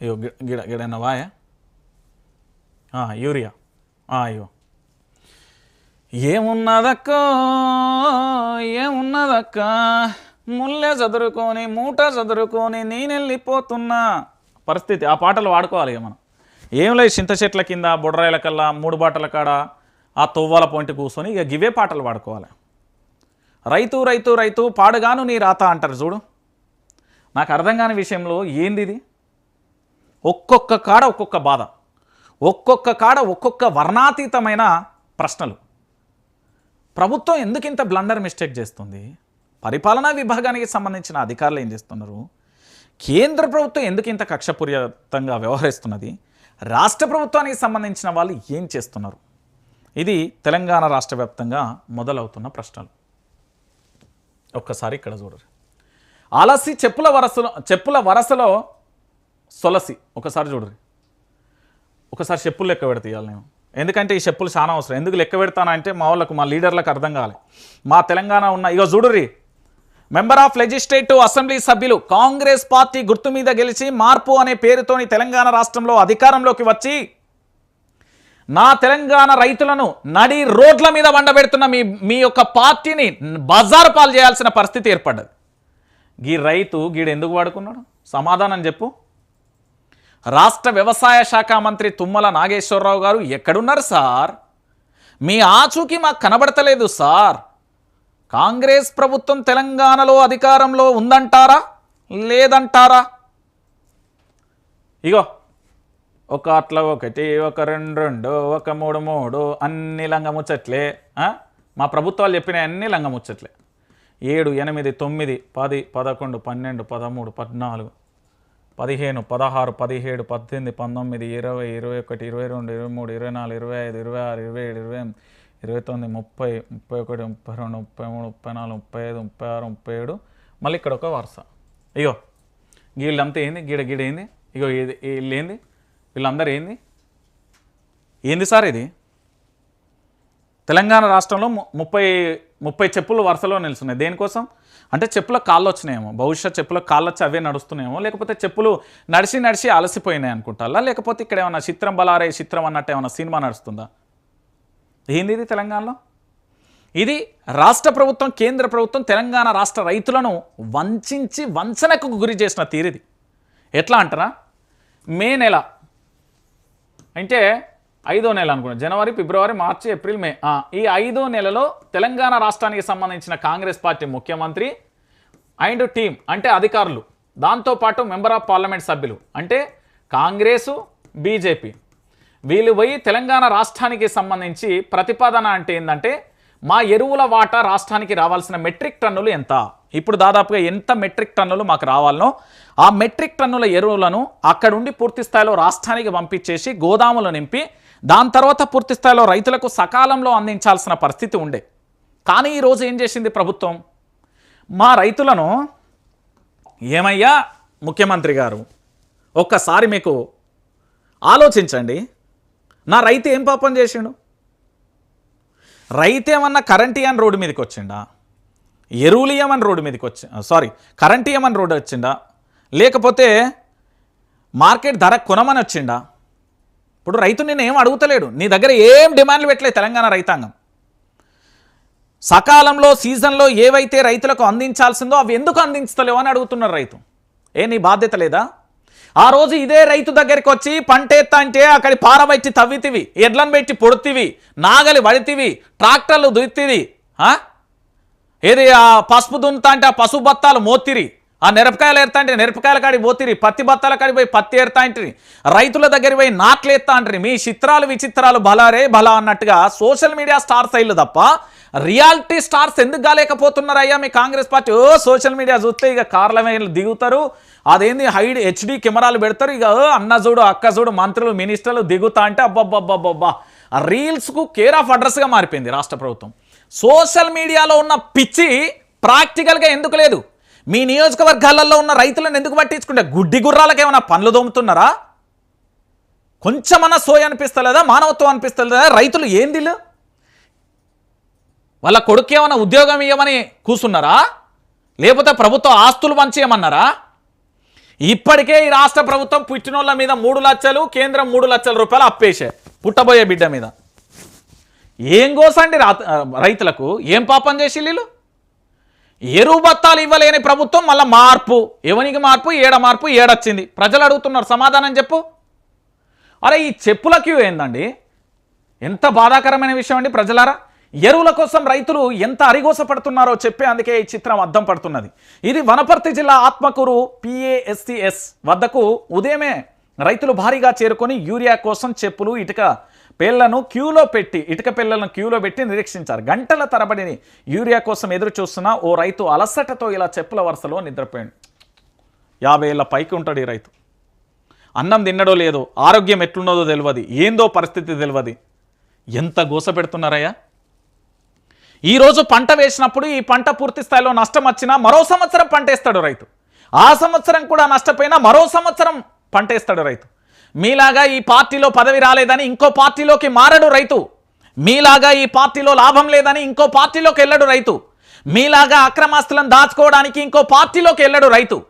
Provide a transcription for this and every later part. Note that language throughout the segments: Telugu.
అయ్యో గి- గిడ గిడన్న వాయా? ಹಾಂ యూరియా. అయ్యో ఏమున్నదక్క? ఏమున్నదక్క? ముల్లె చదురుకొని మూట చదురుకొని నేనెళ్ళిపోతున్నా. పరిస్థితి ఆ పాటలు వాడుకోవాలి ఇక మనం. ఏం లేదు చింత చెట్ల కింద బుడరాయిల కల్లా మూడు బాటల కాడ ఆ తొవ్వాల పొంటి కూర్చొని ఇక గివే పాటలు వాడుకోవాలి. రైతు రైతు రైతు పాడుగాను నీ రాత అంటారు చూడు. నాకు అర్థం కాని విషయంలో ఏంది ఇది? ఒక్కొక్క కాడ ఒక్కొక్క బాధ. ఒక్కొక్క కాడ ఒక్కొక్క వర్ణాతీతమైన ప్రశ్నలు. ప్రభుత్వం ఎందుకు ఇంత బ్లండర్ మిస్టేక్ చేస్తుంది? పరిపాలనా విభాగానికి సంబంధించిన అధికారులు ఏం చేస్తున్నారు? కేంద్ర ప్రభుత్వం ఎందుకు ఇంత కక్షపూరితంగా వ్యవహరిస్తున్నది? రాష్ట్ర ప్రభుత్వానికి సంబంధించిన వాళ్ళు ఏం చేస్తున్నారు? ఇది తెలంగాణ రాష్ట్ర వ్యాప్తంగా మొదలవుతున్న ప్రశ్నలు. ఒక్కసారి ఇక్కడ చూడరు అలసి చెప్పుల వరసలో చెప్పుల వరసలో సొలసి ఒకసారి చూడరు. ఒకసారి చెప్పులు లెక్క పెడతాయాలి నేను. ఎందుకంటే ఈ చెప్పులు చాలా అవసరం. ఎందుకు లెక్క పెడతానంటే మా వాళ్ళకు మా లీడర్లకు అర్థం కావాలి మా తెలంగాణ ఉన్న ఇగో చూడుర్రి. మెంబర్ ఆఫ్ లెజిస్లేటివ్ అసెంబ్లీ సభ్యులు కాంగ్రెస్ పార్టీ గుర్తు మీద గెలిచి మార్పు అనే పేరుతోని తెలంగాణ రాష్ట్రంలో అధికారంలోకి వచ్చి నా తెలంగాణ రైతులను నడి రోడ్ల మీద వండబెడుతున్న మీ మీ యొక్క పార్టీని బజారు పాలు చేయాల్సిన పరిస్థితి ఏర్పడ్డది. గీ రైతు గీడు ఎందుకు వాడుకున్నాడు? సమాధానం చెప్పు. రాష్ట్ర వ్యవసాయ శాఖ మంత్రి తుమ్మల నాగేశ్వరరావు గారు ఎక్కడున్నారు సార్? మీ ఆచూకీ మాకు కనబడతలేదు సార్. కాంగ్రెస్ ప్రభుత్వం తెలంగాణలో అధికారంలో ఉందంటారా? లేదంటారా? ఇగో ఒక అట్లా ఒకటి ఒక రెండు రెండు ఒక మూడు మూడు అన్ని లంగముచ్చట్లే మా ప్రభుత్వాలు చెప్పిన అన్ని లంగముచ్చట్లే. ఏడు ఎనిమిది తొమ్మిది పది పదకొండు పన్నెండు పదమూడు పద్నాలుగు పదిహేను పదహారు పదిహేడు పద్దెనిమిది పంతొమ్మిది ఇరవై ఇరవై ఒకటి ఇరవై రెండు ఇరవై మూడు ఇరవై నాలుగు ఇరవై ఐదు ఇరవై ఆరు ఇరవై ఏడు ఇరవై ఎనిమిది ఇరవై తొమ్మిది ముప్పై ముప్పై ఒకటి ముప్పై రెండు ముప్పై మూడు ముప్పై నాలుగు ముప్పై ఐదు ముప్పై ఆరు ముప్పై ఏడు. మళ్ళీ ఇక్కడ ఒక వరుస. ఇగో వీళ్ళంతా ఏంది? గీడ గీడ ఏంది? ఇగో ఇది వీళ్ళు ఏంది? వీళ్ళందరూ ఏంది? ఏంది సార్ ఇది? తెలంగాణ రాష్ట్రంలో ము- ముప్పై ముప్పై చెప్పులు వరుసలో నిలుస్తున్నాయి. దేనికోసం? అంటే చెప్పుల కాళ్ళు వచ్చినాయేమో బహుశా చెప్పుల కాళ్ళు వచ్చి అవే నడుస్తున్నాయేమో. లేకపోతే చెప్పులు నడిచి నడిచి అలసిపోయినాయి అనుకుంటారా? లేకపోతే ఇక్కడ ఏమన్నా చిత్రం బలారే చిత్రం అన్నట్టు ఏమన్నా సినిమా నడుస్తుందా? ఏంది ఇది తెలంగాణలో? ఇది రాష్ట్ర ప్రభుత్వం కేంద్ర ప్రభుత్వం తెలంగాణ రాష్ట్ర రైతులను వంచించి వంచనకు గురి చేసిన తీరిది. ఎట్లా అంటారా? మే నెల. అంటే ఐదో నెల అనుకున్నాం జనవరి ఫిబ్రవరి మార్చి ఏప్రిల్ మే. ఈ ఐదో నెలలో తెలంగాణ రాష్ట్రానికి సంబంధించిన కాంగ్రెస్ పార్టీ ముఖ్యమంత్రి అండ్ టీం అంటే అధికారులు దాంతోపాటు మెంబర్ ఆఫ్ పార్లమెంట్ సభ్యులు అంటే కాంగ్రెసు బీజేపీ. వీళ్ళు పోయి తెలంగాణ రాష్ట్రానికి సంబంధించి ప్రతిపాదన అంటే ఏంటంటే మా ఎరువుల వాటా రాష్ట్రానికి రావాల్సిన మెట్రిక్ టన్నులు ఎంత? ఇప్పుడు దాదాపుగా ఎంత మెట్రిక్ టన్నులు మాకు రావాలనో ఆ మెట్రిక్ టన్నుల ఎరువులను అక్కడుండి పూర్తి స్థాయిలో రాష్ట్రానికి పంపించేసి గోదాములు నింపి దాని తర్వాత పూర్తి స్థాయిలో రైతులకు సకాలంలో అందించాల్సిన పరిస్థితి ఉండే. కానీ ఈరోజు ఏం చేసింది ప్రభుత్వం? మా రైతులను ఏమయ్యా ముఖ్యమంత్రి గారు ఒక్కసారి మీకు ఆలోచించండి. నా రైతు ఏం పాపం చేసిండు? రైతు ఏమన్నా కరెంట్ ఇయన్ రోడ్డు మీదకి వచ్చిండా? ఎరువులు ఇయ్యమని రోడ్డు మీదకి వచ్చి సారీ కరెంట్ ఇయ్యమని రోడ్డు వచ్చిండా? లేకపోతే మార్కెట్ ధర కొనమని వచ్చిండా? ఇప్పుడు రైతు నేను ఏం అడుగుతలేడు. నీ దగ్గర ఏం డిమాండ్లు పెట్టలేదు తెలంగాణ రైతాంగం. సకాలంలో సీజన్లో ఏవైతే రైతులకు అందించాల్సిందో అవి ఎందుకు అందించలేవు అని అడుగుతున్నారు రైతు. ఏ నీ బాధ్యత లేదా? ఆ రోజు ఇదే రైతు దగ్గరికి వచ్చి పంట ఎత్తా అంటే అక్కడి పారబెట్టి తవ్వితివి ఎడ్లను పెట్టి పొడుతివి నాగలి వడితివి ట్రాక్టర్లు దుత్తివి ఏది ఆ పసుపు దున్నుతా అంటే ఆ పసుపు బత్తాలు మోతిరి. ఆ మిరపకాయలు ఏరుతా అంటే మిరపకాయల కాడి పోతిరి పత్తి బత్తాల కాడి పోయి పత్తి ఏరుతా అంటారు రైతుల దగ్గర పోయి నాట్లు ఎత్తా మీ చిత్రాలు విచిత్రాలు బలారే బలా అన్నట్టుగా సోషల్ మీడియా స్టార్స్ అయ్యిలు తప్ప రియాలిటీ స్టార్స్ ఎందుకు కాలేకపోతున్నారు అయ్యా మీ కాంగ్రెస్ పార్టీ? ఓ సోషల్ మీడియా చూస్తే ఇక కార్ల మీద దిగుతారు. అదేంది హైడ్ హెచ్డి కెమెరాలు పెడతారు. ఇక అన్న చూడు అక్క చూడు మంత్రులు మినిస్టర్లు దిగుతా అంటే అబ్బబ్బబ్బబ్బబ్బా. రీల్స్కు కేర్ ఆఫ్ అడ్రస్గా మారిపోయింది రాష్ట్ర ప్రభుత్వం. సోషల్ మీడియాలో ఉన్న పిచ్చి ప్రాక్టికల్గా ఎందుకు లేదు? మీ నియోజకవర్గాలలో ఉన్న రైతులను ఎందుకు పట్టించుకుంటే గుడ్డి గుర్రాలకు ఏమైనా పనులు దోముతున్నారా? కొంచెమన్నా సోయ అనిపిస్తలేదా? మానవత్వం అనిపిస్తలేదా? రైతులు ఏంది వాళ్ళ కొడుకు ఏమైనా ఉద్యోగం ఇవ్వమని కూసున్నారా? లేకపోతే ప్రభుత్వ ఆస్తులు పంచేయమన్నారా ఇప్పటికే ఈ రాష్ట్ర ప్రభుత్వం పుట్టినోళ్ళ మీద మూడు లక్షలు కేంద్రం మూడు లక్షల రూపాయలు అప్పేసే పుట్టబోయే బిడ్డ మీద. ఏం కోసండి రా రైతులకు? ఏం పాపం చేసి వీళ్ళు? ఎరువు బత్తాలు ఇవ్వలేని ప్రభుత్వం మళ్ళీ మార్పు. ఎవనికి మార్పు? ఏడ మార్పు? ఏడొచ్చింది. ప్రజలు అడుగుతున్నారు సమాధానం చెప్పు. అరే ఈ చెప్పుల క్యూ ఏందండి? ఎంత బాధాకరమైన విషయం అండి ప్రజలారా. ఎరువుల కోసం రైతులు ఎంత అరిగోస పడుతున్నారో చెప్పే అందుకే ఈ చిత్రం అద్దం పడుతున్నది. ఇది వనపర్తి జిల్లా ఆత్మకూరు పిఏఎస్సిఎస్ వద్దకు ఉదయమే రైతులు భారీగా చేరుకొని యూరియా కోసం చెప్పులు ఇటుక పేళ్ళను క్యూలో పెట్టి ఇటుక పిల్లలను క్యూలో పెట్టి నిరీక్షించారు. గంటల తరబడిని యూరియా కోసం ఎదురు చూస్తున్న ఓ రైతు అలసటతో ఇలా చెప్పుల వరుసలో నిద్రపోయాడు. యాభై ఏళ్ళ పైకి ఉంటాడు ఈ రైతు. అన్నం తిన్నడో లేదో ఆరోగ్యం ఎట్లున్నదో తెలియదు ఏందో పరిస్థితి తెలియదు ఎంత గోస పెడుతున్నారయ్యా? ఈరోజు పంట వేసినప్పుడు ఈ పంట పూర్తి స్థాయిలో నష్టం వచ్చినా మరో సంవత్సరం పంట వేస్తాడు రైతు. ఆ సంవత్సరం కూడా నష్టపోయినా మరో సంవత్సరం పంట వేస్తాడు రైతు. మీలాగా ఈ పార్టీలో పదవి రాలేదని ఇంకో పార్టీలోకి మారడు రైతు. మీలాగా ఈ పార్టీలో లాభం లేదని ఇంకో పార్టీలోకి వెళ్ళడు రైతు. మీలాగా అక్రమాస్తులను దాచుకోవడానికి ఇంకో పార్టీలోకి వెళ్ళడు రైతు.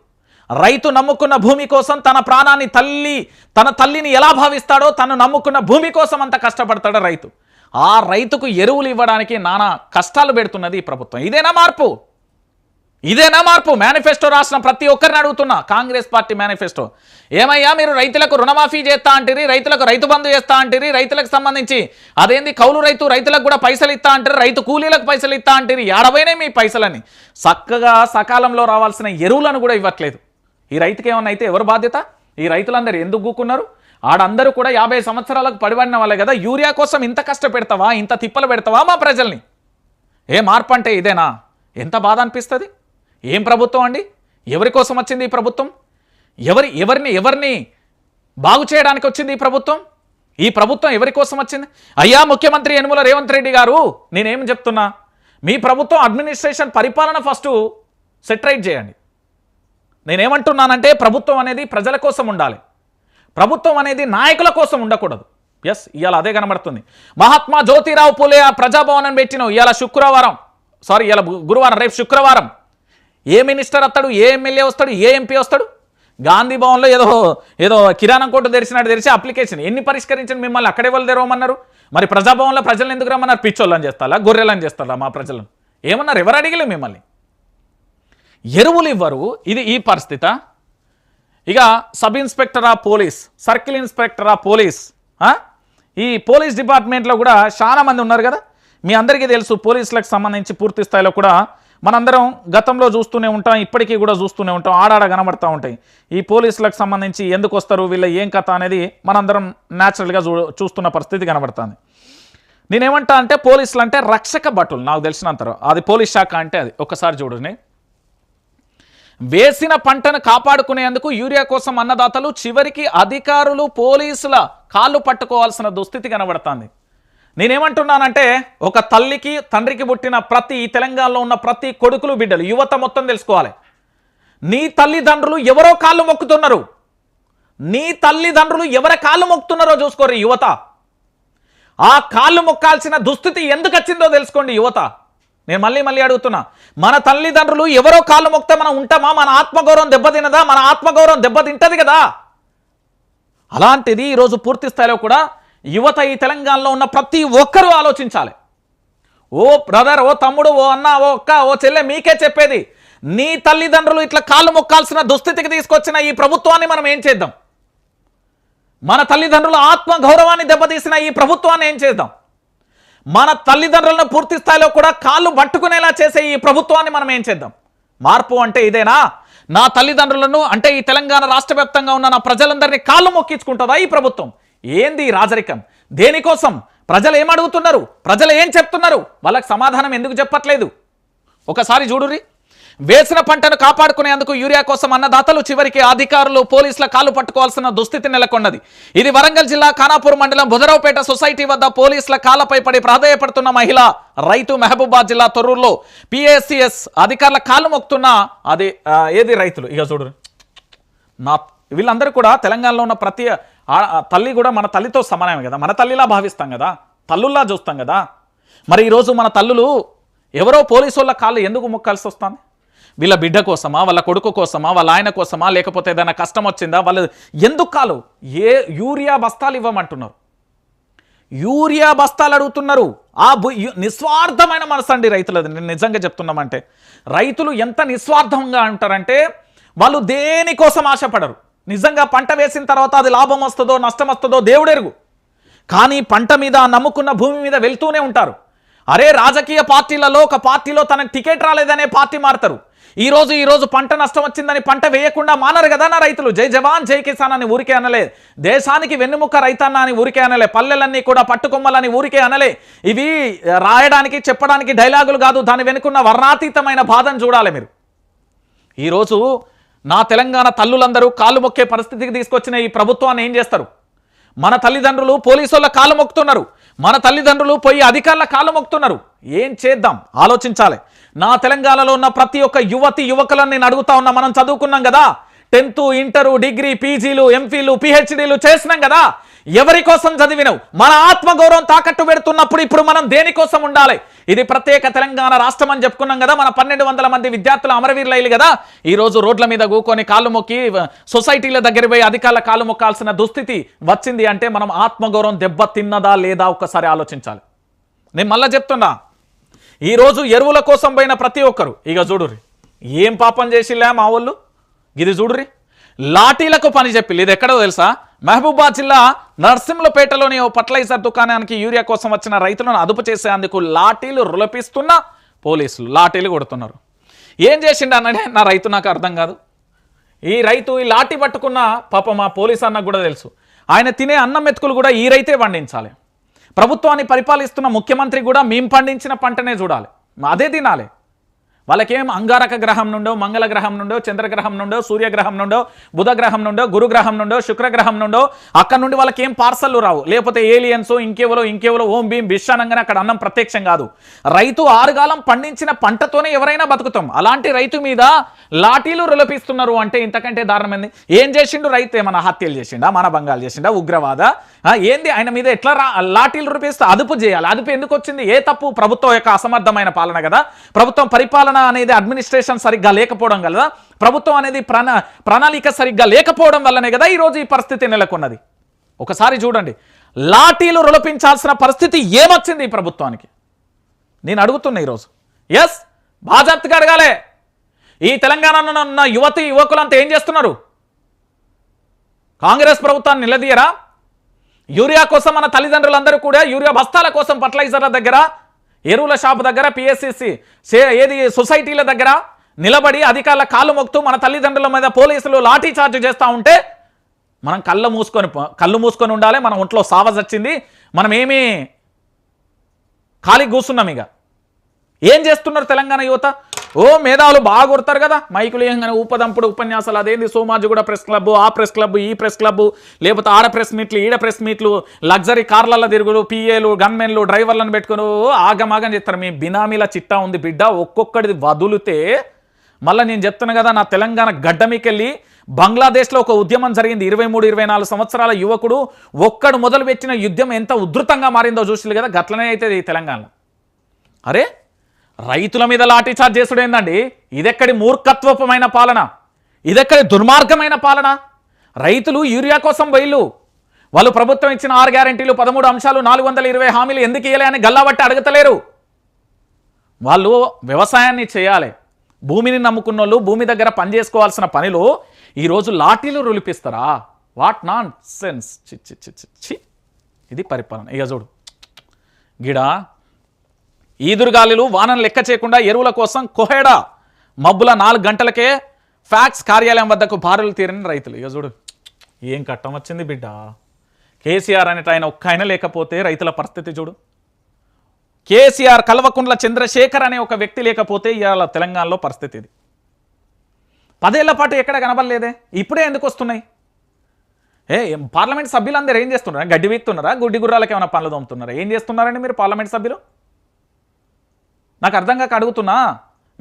రైతు నమ్ముకున్న భూమి కోసం తన ప్రాణాన్ని తల్లి తన తల్లిని ఎలా భావిస్తాడో తను నమ్ముకున్న భూమి కోసం అంత కష్టపడతాడో రైతు. ఆ రైతుకు ఎరువులు ఇవ్వడానికి నానా కష్టాలు పెడుతున్నది ఈ ప్రభుత్వం. ఇదేనా మార్పు? ఇదేనా మార్పు? మేనిఫెస్టో రాసిన ప్రతి ఒక్కరిని అడుగుతున్నా. Congress party manifesto. ఏమయ్యా మీరు రైతులకు రుణమాఫీ చేస్తా అంటారు రైతులకు రైతు బంధు చేస్తా అంటారు రైతులకు సంబంధించి అదేంది కౌలు రైతు రైతులకు కూడా పైసలు ఇస్తా అంటారు రైతు కూలీలకు పైసలు ఇస్తా అంటారు ఏడవైనా మీ పైసలని. చక్కగా సకాలంలో రావాల్సిన ఎరువులను కూడా ఇవ్వట్లేదు. ఈ రైతుకి ఏమన్నా అయితే ఎవరు బాధ్యత? ఈ రైతులందరూ ఎందుకు కూకున్నారు ఆడందరూ కూడా యాభై సంవత్సరాలకు పడిపడిన వాళ్ళే కదా. యూరియా కోసం ఇంత కష్టపెడతావా? ఇంత తిప్పలు పెడతావా మా ప్రజల్ని? ఏ మార్పు అంటే ఇదేనా? ఎంత బాధ అనిపిస్తుంది? ఏం ప్రభుత్వం అండి? ఎవరి కోసం వచ్చింది ఈ ప్రభుత్వం? ఎవరి ఎవరిని ఎవరిని బాగు చేయడానికి వచ్చింది ఈ ప్రభుత్వం? ఈ ప్రభుత్వం ఎవరి కోసం వచ్చింది? అయ్యా ముఖ్యమంత్రి యనుమల రేవంత్ రెడ్డి గారు నేనేం చెప్తున్నా? మీ ప్రభుత్వం అడ్మినిస్ట్రేషన్ పరిపాలన ఫస్ట్ సెటరైట్ చేయండి. నేనేమంటున్నానంటే ప్రభుత్వం అనేది ప్రజల కోసం ఉండాలి. ప్రభుత్వం అనేది నాయకుల కోసం ఉండకూడదు. ఎస్ ఇవాళ అదే కనబడుతుంది. మహాత్మా జ్యోతిరావు పూలే ఆ ప్రజాభవనం పెట్టిన ఇవాళ శుక్రవారం. సారీ ఇవాళ గురువారం రేపు శుక్రవారం. ఏ మినిస్టర్ వస్తాడు? ఏ ఎమ్మెల్యే వస్తాడు? ఏ ఎంపీ వస్తాడు? గాంధీ భవన్లో ఏదో ఏదో కిరాణం కొట్టు తెరిచినట్టు తెరిచి అప్లికేషన్. ఎన్ని పరిష్కరించిన మిమ్మల్ని? అక్కడే వాళ్ళు తెరవమన్నారు. మరి ప్రజాభవన్లో ప్రజలను ఎందుకు రమ్మన్నారు? పిచ్చోళ్ళని చేస్తారా? గొర్రెలని చేస్తారా మా ప్రజలను? ఏమన్నారు? ఎవరు అడిగలే మిమ్మల్ని? ఎరువులు ఇవ్వరు. ఇది ఈ పరిస్థితి. ఇక sub inspector of police circle inspector of police ఈ పోలీస్ డిపార్ట్మెంట్లో కూడా చాలా మంది ఉన్నారు కదా? మీ అందరికీ తెలుసు పోలీసులకు సంబంధించి పూర్తి స్థాయిలో కూడా మనందరం గతంలో చూస్తూనే ఉంటాం ఇప్పటికీ కూడా చూస్తూనే ఉంటాం ఆడాడ కనబడతా ఉంటాయి. ఈ పోలీసులకు సంబంధించి ఎందుకు వస్తారు వీళ్ళ ఏం కథ అనేది మనందరం న్యాచురల్గా చూ చూస్తున్న పరిస్థితి కనబడుతుంది. నేనేమంటా అంటే పోలీసులు అంటే రక్షక భటులు నాకు తెలిసినంత అది పోలీస్ శాఖ అంటే అది. ఒక్కసారి చూడండి. వేసిన పంటను కాపాడుకునేందుకు యూరియా కోసం అన్నదాతలు చివరికి అధికారులు పోలీసుల కాళ్ళు పట్టుకోవాల్సిన దుస్థితి కనబడుతుంది. నేనేమంటున్నానంటే ఒక తల్లికి తండ్రికి పుట్టిన ప్రతి తెలంగాణలో ఉన్న ప్రతి కొడుకులు బిడ్డలు యువత మొత్తం తెలుసుకోవాలి. నీ తల్లిదండ్రులు ఎవరో కాళ్ళు మొక్కుతున్నారు. నీ తల్లిదండ్రులు ఎవరి కాళ్ళు మొక్కుతున్నారో చూసుకోరు యువత. ఆ కాళ్ళు మొక్కాల్సిన దుస్థితి ఎందుకు వచ్చిందో తెలుసుకోండి యువత. నేను మళ్ళీ మళ్ళీ అడుగుతున్నా మన తల్లిదండ్రులు ఎవరో కాళ్ళు మొక్తే మనం ఉంటామా? మన ఆత్మగౌరవం దెబ్బతినదా? మన ఆత్మగౌరవం దెబ్బతింటది కదా? అలాంటిది ఈరోజు పూర్తి స్థాయిలో కూడా యువత ఈ తెలంగాణలో ఉన్న ప్రతి ఒక్కరూ ఆలోచించాలి. ఓ బ్రదర్ ఓ తమ్ముడు ఓ అన్న ఓ అక్క ఓ చెల్లె మీకే చెప్పేది నీ తల్లిదండ్రులు ఇట్లా కాళ్ళు మొక్కాల్సిన దుస్థితికి తీసుకొచ్చిన ఈ ప్రభుత్వాన్ని మనం ఏం చేద్దాం? మన తల్లిదండ్రుల ఆత్మ గౌరవాన్ని దెబ్బతీసిన ఈ ప్రభుత్వాన్ని ఏం చేద్దాం? మన తల్లిదండ్రులను పూర్తి స్థాయిలో కూడా కాళ్ళు పట్టుకునేలా చేసే ఈ ప్రభుత్వాన్ని మనం ఏం చేద్దాం? మార్పు అంటే ఇదేనా? నా తల్లిదండ్రులను అంటే ఈ తెలంగాణ రాష్ట్ర వ్యాప్తంగా ఉన్న నా ప్రజలందరినీ కాళ్ళు మొక్కించుకుంటుందా ఈ ప్రభుత్వం? ఏంది రాజరికం? దేనికోసం? ప్రజలు ఏమడుగుతున్నారు ప్రజలు ఏం చెప్తున్నారు? వాళ్ళకి సమాధానం ఎందుకు చెప్పట్లేదు? ఒకసారి చూడురి వేసిన పంటను కాపాడుకునేందుకు యూరియా కోసం అన్నదాతలు చివరికి అధికారులు పోలీసుల కాలు పట్టుకోవాల్సిన దుస్థితి నెలకొన్నది. ఇది వరంగల్ జిల్లా ఖానాపూర్ మండలం బుధరావుపేట సొసైటీ వద్ద పోలీసుల కాళ్ళపై పడి ప్రాధాయపడుతున్న మహిళ రైతు మహబూబాద్ జిల్లా తొర్రూరులో పిఎస్సిఎస్ అధికారుల కాలు మొక్కుతున్న అది ఏది రైతులు? ఇక చూడు నా వీళ్ళందరూ కూడా తెలంగాణలో ఉన్న ప్రతి తల్లి కూడా మన తల్లితో సమానమే కదా. మన తల్లిలా భావిస్తాం కదా. తల్లుల్లా చూస్తాం కదా. మరి ఈరోజు మన తల్లులు ఎవరో పోలీసు వాళ్ళ కాళ్ళు ఎందుకు మొక్కాల్సి వస్తుంది వీళ్ళ బిడ్డ కోసమా వాళ్ళ కొడుకు కోసమా వాళ్ళ ఆయన కోసమా లేకపోతే ఏదైనా కష్టం వచ్చిందా? వాళ్ళు ఎందుకు కాలు ఏ యూరియా బస్తాలు ఇవ్వమంటున్నారు? యూరియా బస్తాలు అడుగుతున్నారు. ఆ నిస్వార్థమైన మనసు అండి రైతులది. నేను నిజంగా చెప్తున్నామంటే. రైతులు ఎంత నిస్వార్థంగా అంటారంటే వాళ్ళు దేనికోసం ఆశపడరు? నిజంగా పంట వేసిన తర్వాత అది లాభం వస్తుందో నష్టం వస్తుందో దేవుడెరుగు. కానీ పంట మీద నమ్ముకున్న భూమి మీద వెళ్తూనే ఉంటారు. అరే రాజకీయ పార్టీలలో ఒక పార్టీలో తనకు టికెట్ రాలేదనే పార్టీ మారుతారు. ఈరోజు ఈరోజు పంట నష్టం వచ్చిందని పంట వేయకుండా మానరు కదా నా రైతులు? జై జవాన్ జై కిసాన్ అని ఊరికే అనలే. దేశానికి వెన్నుముక్క రైతన్న అని ఊరికే అనలే. పల్లెలన్నీ కూడా పట్టుకొమ్మలని ఊరికే అనలే. ఇవి రాయడానికి చెప్పడానికి డైలాగులు కాదు. దాని వెనుకున్న వర్ణాతీతమైన బాధను చూడాలి మీరు. ఈరోజు నా తెలంగాణ తల్లులందరూ కాళ్ళు మొక్కే పరిస్థితికి తీసుకొచ్చిన ఈ ప్రభుత్వాన్ని ఏం చేస్తారు? మన తల్లిదండ్రులు పోలీసుల కాళ్ళు మొక్కుతున్నారు. మన తల్లిదండ్రులు పోయి అధికారుల కాళ్ళు మొక్కుతున్నారు. ఏం చేద్దాం? ఆలోచించాలి. నా తెలంగాణలో ఉన్న ప్రతి ఒక్క యువతి యువకులను నేను అడుగుతా ఉన్నా మనం చదువుకున్నాం కదా. టెన్త్ ఇంటరు డిగ్రీ పీజీలు ఎంఫీలు పిహెచ్డీలు చేసినాం కదా. ఎవరి కోసం చదివినవు? మన ఆత్మగౌరవం తాకట్టు పెడుతున్నప్పుడు ఇప్పుడు మనం దేనికోసం ఉండాలి? ఇది ప్రత్యేక తెలంగాణ రాష్ట్రం అని చెప్పుకున్నాం కదా. మన పన్నెండు వందల మంది విద్యార్థులు అమరవీరులైలు కదా. ఈ రోజు రోడ్ల మీద కూకొని కాళ్ళు మొక్కి సొసైటీల దగ్గర పోయి అధికారుల కాళ్ళు మొక్కాల్సిన దుస్థితి వచ్చింది అంటే మనం ఆత్మగౌరవం దెబ్బ తిన్నదా లేదా ఒక్కసారి ఆలోచించాలి. నేను మళ్ళీ చెప్తున్నా. ఈరోజు ఎరువుల కోసం పోయిన ప్రతి ఒక్కరు ఇక చూడు ఏం పాపం చేసిలే మా వాళ్ళు? ఇది చూడుర్రి. లాఠీలకు పని చెప్పి ఇది ఎక్కడో తెలుసా? మహబూబాద్ జిల్లా నర్సింహులపేటలోని ఓ ఫర్టిలైజర్ దుకాణానికి యూరియా కోసం వచ్చిన రైతులను అదుపు చేసేందుకు లాఠీలు రులపిస్తున్న పోలీసులు. లాఠీలు కొడుతున్నారు. ఏం చేసిండు అన్నడే? నా రైతు నాకు అర్థం కాదు. ఈ రైతు ఈ లాఠీ పట్టుకున్న పాప మా పోలీస్ అన్నకు కూడా తెలుసు. ఆయన తినే అన్నం మెతుకులు కూడా ఈ రైతే పండించాలి. ప్రభుత్వాన్ని పరిపాలిస్తున్న ముఖ్యమంత్రి కూడా మేము పండించిన పంటనే చూడాలి. అదే తినాలి. వాళ్ళకేం అంగారక గ్రహం నుండో మంగళ గ్రహం నుండో చంద్రగ్రహం నుండో సూర్యగ్రహం నుండో బుధగ్రహం నుండో గురుగ్రహం నుండో శుక్రగ్రహం నుండో అక్కడ నుండి వాళ్ళకి ఏం పార్సల్లు రావు. లేకపోతే ఏలియన్స్ ఇంకేవలో ఇంకేవలో ఓం భీం బిషానంగానే అక్కడ అన్నం ప్రత్యక్షం కాదు. రైతు ఆరుగాలం పండించిన పంటతోనే ఎవరైనా బతుకుతాం. అలాంటి రైతు మీద లాఠీలు రులపిస్తున్నారు అంటే ఇంతకంటే దారుణమైంది. ఏం చేసిండు రైతు? ఏమైనా హత్యలు చేసిండా? మన బంగాలు చేసిండా? ఉగ్రవాద? ఏంది? ఆయన మీద ఎట్లా లాఠీలు రూపిస్తే? అదుపు చేయాలి. అదుపు ఎందుకు వచ్చింది? ఏ తప్పు? ప్రభుత్వం యొక్క అసమర్థమైన పాలన కదా. ప్రభుత్వం పరిపాలన అనేది అడ్మినిస్ట్రేషన్ సరిగ్గా లేకపోవడం కదా ప్రభుత్వం అనేది ప్రణా ప్రణాళిక సరిగ్గా లేకపోవడం వల్లనే కదా ఈరోజు ఈ పరిస్థితి నెలకొన్నది. ఒకసారి చూడండి. లాఠీలు రులపించాల్సిన పరిస్థితి ఏమొచ్చింది ఈ ప్రభుత్వానికి? నేను అడుగుతున్నా ఈరోజు. ఎస్ బాజాప్తిగా అడగాలే. ఈ తెలంగాణలో ఉన్న యువతి యువకులంతా ఏం చేస్తున్నారు? కాంగ్రెస్ ప్రభుత్వాన్ని నిలదీయరా? యూరియా కోసం మన తల్లిదండ్రులందరూ కూడా యూరియా బస్తాల కోసం ఫర్టిలైజర్ల దగ్గర ఎరువుల షాప్ దగ్గర పిఎస్సిసి ఏది సొసైటీల దగ్గర నిలబడి అధికారుల కాళ్ళు మొక్తూ మన తల్లిదండ్రుల మీద పోలీసులు లాఠీ చార్జ్ చేస్తూ ఉంటే మనం కళ్ళు మూసుకొని కళ్ళు మూసుకొని ఉండాలి. మన ఒంట్లో సావజ్ వచ్చింది మనం ఏమీ ఖాళీ కూర్చున్నాం ఇక. ఏం చేస్తున్నారు తెలంగాణ యువత? ఓ మేధావులు బాగా కొడతారు కదా. మైకులు ఏంగానే ఊపదంపుడు ఉపన్యాసాలు అదేంది? సోమాజిగూడ ప్రెస్ క్లబ్ ఆ ప్రెస్ క్లబ్ ఈ ప్రెస్ క్లబ్ లేకపోతే ఆడ ప్రెస్ మీట్లు ఈడ ప్రెస్ మీట్లు లగ్జరీ కార్లలో తిరుగుడు పిఏలు గన్మెన్లు డ్రైవర్లను పెట్టుకుని ఆగమాగం చేస్తారు. మీ బినామీల చిట్టా ఉంది బిడ్డ ఒక్కొక్కడిది వదులుతే మళ్ళీ నేను చెప్తున్నా కదా నా తెలంగాణ గడ్డ మీకెళ్ళి బంగ్లాదేశ్లో ఒక ఉద్యమం జరిగింది. ఇరవై మూడు ఇరవై నాలుగు సంవత్సరాల యువకుడు ఒక్కడు మొదలుపెట్టిన యుద్ధం ఎంత ఉధృతంగా మారిందో చూసి కదా గట్లనే అవుతుంది తెలంగాణ తెలంగాణలో. అరే రైతుల మీద లాఠీ చార్జ్ చేసుడు ఏందండి? ఇదెక్కడి మూర్ఖత్వపమైన పాలన? ఇదెక్కడి దుర్మార్గమైన పాలన? రైతులు యూరియా కోసం బయలు. వాళ్ళు ప్రభుత్వం ఇచ్చిన ఆరు గ్యారెంటీలు పదమూడు అంశాలు నాలుగు వందల ఇరవై హామీలు ఎందుకు ఇయ్యలే అని గల్లాబట్టి అడగతలేరు. వాళ్ళు వ్యవసాయాన్ని చేయాలి. భూమిని నమ్ముకున్న వాళ్ళు భూమి దగ్గర పని చేసుకోవాల్సిన పనిలో ఈరోజు లాఠీలు రులిపిస్తారా? What nonsense? చి చి చి చి. ఇది పరిపాలన. ఇక చూడు. గిడా ఈదురుగాలులు వానను లెక్క చేయకుండా ఎరువుల కోసం కొహెడా మబ్బుల నాలుగు గంటలకే ఫ్యాక్స్ కార్యాలయం వద్దకు భారులు తీరని రైతులు. ఇక చూడు. ఏం కట్టం వచ్చింది బిడ్డ? కేసీఆర్ అనేట ఆయన ఒక్క ఆయన లేకపోతే రైతుల పరిస్థితి చూడు. కేసీఆర్ కల్వకుండ్ల చంద్రశేఖర్ అనే ఒక వ్యక్తి లేకపోతే ఇవాళ తెలంగాణలో పరిస్థితి ఇది. పదేళ్ళ పాటు ఎక్కడ కనబడలేదే? ఇప్పుడే ఎందుకు వస్తున్నాయి? ఏ ఏం పార్లమెంట్ సభ్యులందరూ ఏం చేస్తున్నారా? గడ్డి వీక్తున్నారా? గుడ్డి గుర్రాలకు ఏమైనా పనులు దొమ్ముతున్నారా ఏం చేస్తున్నారండి మీరు పార్లమెంట్ సభ్యులు? నాకు అర్థం కాక అడుగుతున్నా.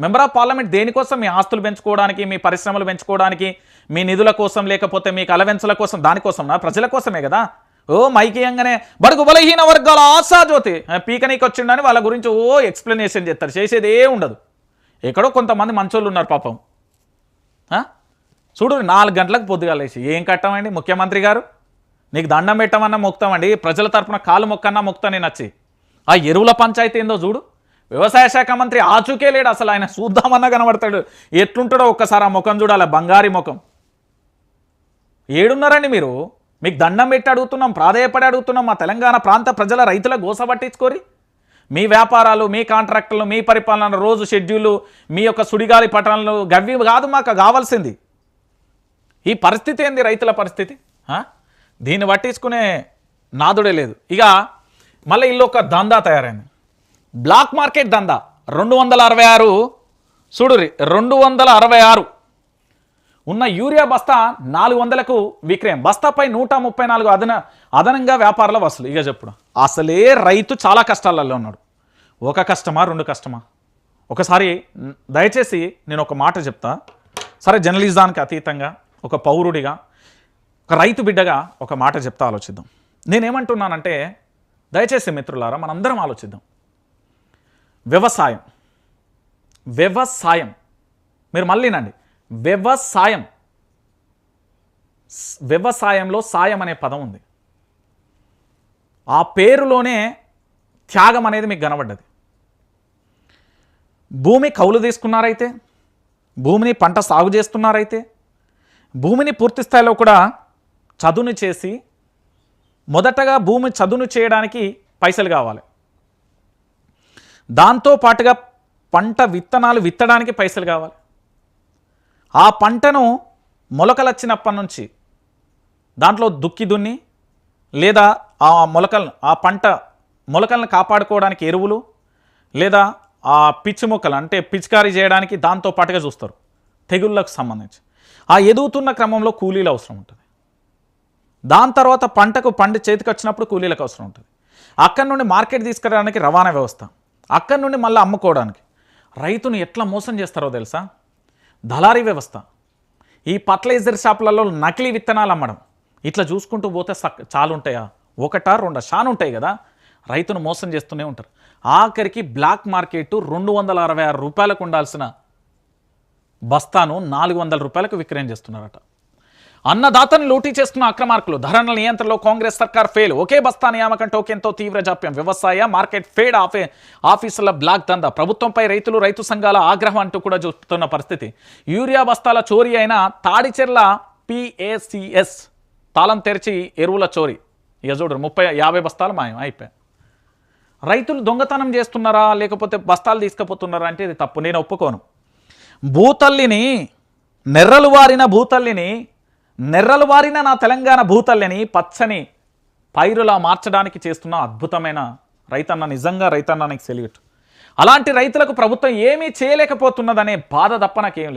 మెంబర్ ఆఫ్ పార్లమెంట్ దేనికోసం మీ ఆస్తులు పెంచుకోవడానికి మీ పరిశ్రమలు పెంచుకోవడానికి మీ నిధుల కోసం లేకపోతే మీకు అలవెన్సుల కోసం దానికోసం ప్రజల కోసమే కదా. ఓ మైకీయంగానే బడుగు బలహీన వర్గాల ఆశాజ్యోతి పీకనీకి వచ్చిండని వాళ్ళ గురించి ఓ ఎక్స్ప్లెనేషన్ చేస్తారు. చేసేది ఏ ఉండదు. ఎక్కడో కొంతమంది మంచోళ్ళు ఉన్నారు పాపం. చూడు నాలుగు గంటలకు పొద్దుగాలేసి ఏం కట్టమండి? ముఖ్యమంత్రి గారు? నీకు దండం పెట్టమన్నా మొక్తామండి ప్రజల తరఫున కాలు మొక్కన్నా మొక్తా నేను వచ్చి. ఆ ఎరువుల పంచాయతీ ఏందో చూడు. వ్యవసాయ శాఖ మంత్రి ఆచూకే లేడు అసలు. ఆయన చూద్దామన్నా కనబడతాడు. ఎట్లుంటాడో ఒక్కసారి ఆ ముఖం చూడాలి బంగారి ముఖం. ఏడున్నారండి మీరు? మీకు దండం పెట్టి అడుగుతున్నాం ప్రాధేయపడి అడుగుతున్నాం మా తెలంగాణ ప్రాంత ప్రజల రైతుల గోస పట్టించుకోరి. మీ వ్యాపారాలు మీ కాంట్రాక్టులు మీ పరిపాలన రోజు షెడ్యూలు మీ యొక్క సుడిగాలి పట్టణాలు గవ్వి కాదు మాకు కావాల్సింది. ఈ పరిస్థితి ఏంది రైతుల పరిస్థితి? దీన్ని పట్టించుకునే నాదుడే లేదు. ఇక మళ్ళీ ఇల్లు ఒక దందా తయారైంది. బ్లాక్ మార్కెట్ దందా. రెండు వందల అరవై ఆరు. చూడురి రెండు వందల అరవై ఆరు. ఉన్న యూరియా బస్తా నాలుగు వందలకు విక్రయం. బస్తాపై నూట ముప్పై నాలుగు అదన అదనంగా వ్యాపారాల వసూలు. ఇక చెప్పుడు. అసలే రైతు చాలా కష్టాలలో ఉన్నాడు. ఒక కష్టమా రెండు కష్టమా? ఒకసారి దయచేసి నేను ఒక మాట చెప్తా. సరే జర్నలిజానికి అతీతంగా ఒక పౌరుడిగా ఒక రైతు బిడ్డగా ఒక మాట చెప్తా ఆలోచిద్దాం. నేనేమంటున్నానంటే దయచేసి మిత్రులారా మనందరం ఆలోచిద్దాం. వ్యవసాయం. వ్యవసాయం. మీరు మళ్ళీనండి వ్యవసాయం. వ్యవసాయంలో సాయం అనే పదం ఉంది. ఆ పేరులోనే త్యాగం అనేది మీకు కనబడ్డది. భూమి కౌలు తీసుకున్నారైతే భూమిని పంట సాగు చేస్తున్నారైతే భూమిని పూర్తి స్థాయిలో కూడా చదును చేసి మొదటగా భూమి చదును చేయడానికి పైసలు కావాలి. దాంతో పాటుగా పంట విత్తనాలు విత్తడానికి పైసలు కావాలి. ఆ పంటను మొలకలొచ్చినప్పటి నుంచి దాంట్లో దుక్కి దున్ని లేదా ఆ మొలకలను ఆ పంట మొలకలను కాపాడుకోవడానికి ఎరువులు లేదా ఆ పిచ్చి మొక్కలు అంటే పిచికారీ చేయడానికి దాంతో పాటుగా చూస్తారు. తెగుళ్ళకు సంబంధించి. ఆ ఎదుగుతున్న క్రమంలో కూలీలు అవసరం ఉంటుంది. దాని తర్వాత పంటకు పండి చేతికి వచ్చినప్పుడు కూలీలకు అవసరం ఉంటుంది. అక్కడి నుండి మార్కెట్ తీసుకురావడానికి రవాణా వ్యవస్థ. అక్కడి నుండి మళ్ళీ అమ్ముకోవడానికి. రైతును ఎట్లా మోసం చేస్తారో తెలుసా? దళారీ వ్యవస్థ. ఈ ఫర్టిలైజర్ షాపులలో నకిలీ విత్తనాలు అమ్మడం. ఇట్లా చూసుకుంటూ పోతే సక్ చాలా ఉంటాయా ఒకటా రెండా? షాన్ ఉంటాయి కదా. రైతును మోసం చేస్తూనే ఉంటారు. ఆఖరికి బ్లాక్ మార్కెట్ రెండు వందల అరవై ఆరు రూపాయలకు ఉండాల్సిన బస్తాను నాలుగు వందల రూపాయలకు విక్రయం చేస్తున్నారట. అన్నదాతను లూటీ చేస్తున్న అక్రమార్కులు. ధరల నియంత్రణలో కాంగ్రెస్ సర్కార్ ఫెయిల్. ఒకే బస్తా నియామకం టోకెన్తో తీవ్ర జాప్యం. వ్యవసాయ మార్కెట్ ఫేడ్ ఆఫీ ఆఫీసుల బ్లాక్ దందా. ప్రభుత్వంపై రైతులు రైతు సంఘాల ఆగ్రహం అంటూ కూడా చూస్తున్న పరిస్థితి. యూరియా బస్తాల చోరీ అయిన తాడిచెర్ల పిఏసిఎస్ తాళం తెరిచి ఎరువుల చోరీ. ఇక చూడరు ముప్పై యాభై బస్తాలు మాయం. అయిపోయాయి. రైతులు దొంగతనం చేస్తున్నారా? లేకపోతే బస్తాలు తీసుకుపోతున్నారా అంటే ఇది తప్పు. నేను ఒప్పుకోను. భూతల్లిని నెర్రలు వారిన భూతల్లిని నెర్రలు వారిన నా తెలంగాణ భూతల్లిని పచ్చని పైరులా మార్చడానికి చేస్తున్న అద్భుతమైన రైతన్న నిజంగా రైతన్నానికి సెల్యూట్. అలాంటి రైతులకు ప్రభుత్వం ఏమీ చేయలేకపోతున్నదనే బాధ తప్ప నాకేం